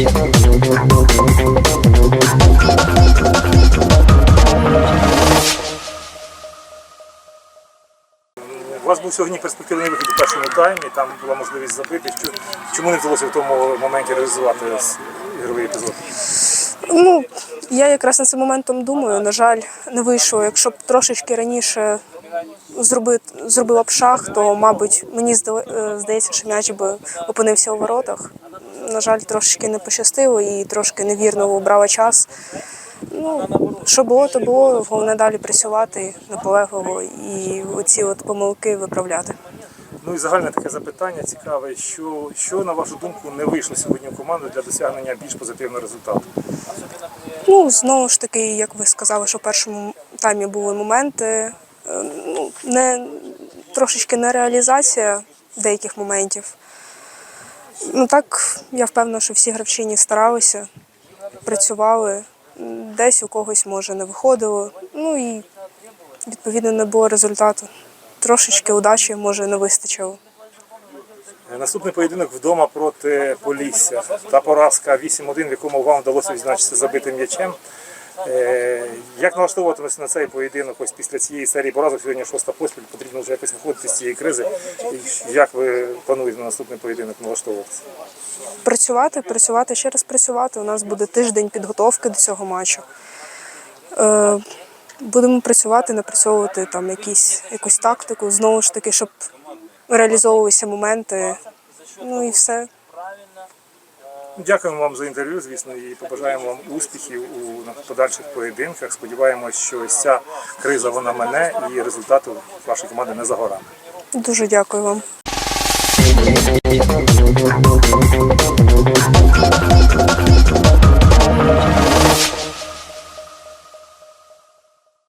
У вас був сьогодні перспективний вихід у першому таймі, там була можливість забити. Чому не вдалося в тому моменті реалізувати ігровий епізод? Ну, я якраз над цим моментом думаю. На жаль, не вийшло. Якщо б трошечки раніше зробив, зробила б шаг, то, мабуть, мені е, здається, що м'яч би опинився у воротах. На жаль, трошечки не пощастило і трошки невірно обрала час. Ну, що було, то було. Головне далі працювати наполегливо і оці от помилки виправляти. Ну і загальне таке запитання цікаве, що, що на вашу думку не вийшло сьогодні у команди для досягнення більш позитивного результату? Ну, знову ж таки, як ви сказали, що в першому таймі були моменти. е, Ну, не, трошечки не реалізація деяких моментів. Ну так, я впевнена, що всі гравчині старалися, працювали. Десь у когось, може, не виходило. Ну і відповідно не було результату. Трошечки удачі, може, не вистачило. Наступний поєдинок вдома проти Полісся. Та поразка 8-1, в якому вам вдалося відзначитися забитим м'ячем. Е, Як налаштовуватися на цей поєдинок ось після цієї серії поразок? Сьогодні шоста поспіль, потрібно вже якось виходити з цієї кризи. І Як ви плануєте на наступний поєдинок налаштовуватися? працювати, працювати, ще раз працювати. У нас буде тиждень підготовки до цього матчу. Е, будемо працювати, напрацьовувати там якісь, якусь тактику, знову ж таки, щоб реалізовувалися моменти. Ну і все. Дякуємо вам за інтерв'ю, звісно, і побажаємо вам успіхів у подальших поєдинках. Сподіваємось, що ось ця криза вона мене і результати вашої команди не за горами. Дуже дякую вам.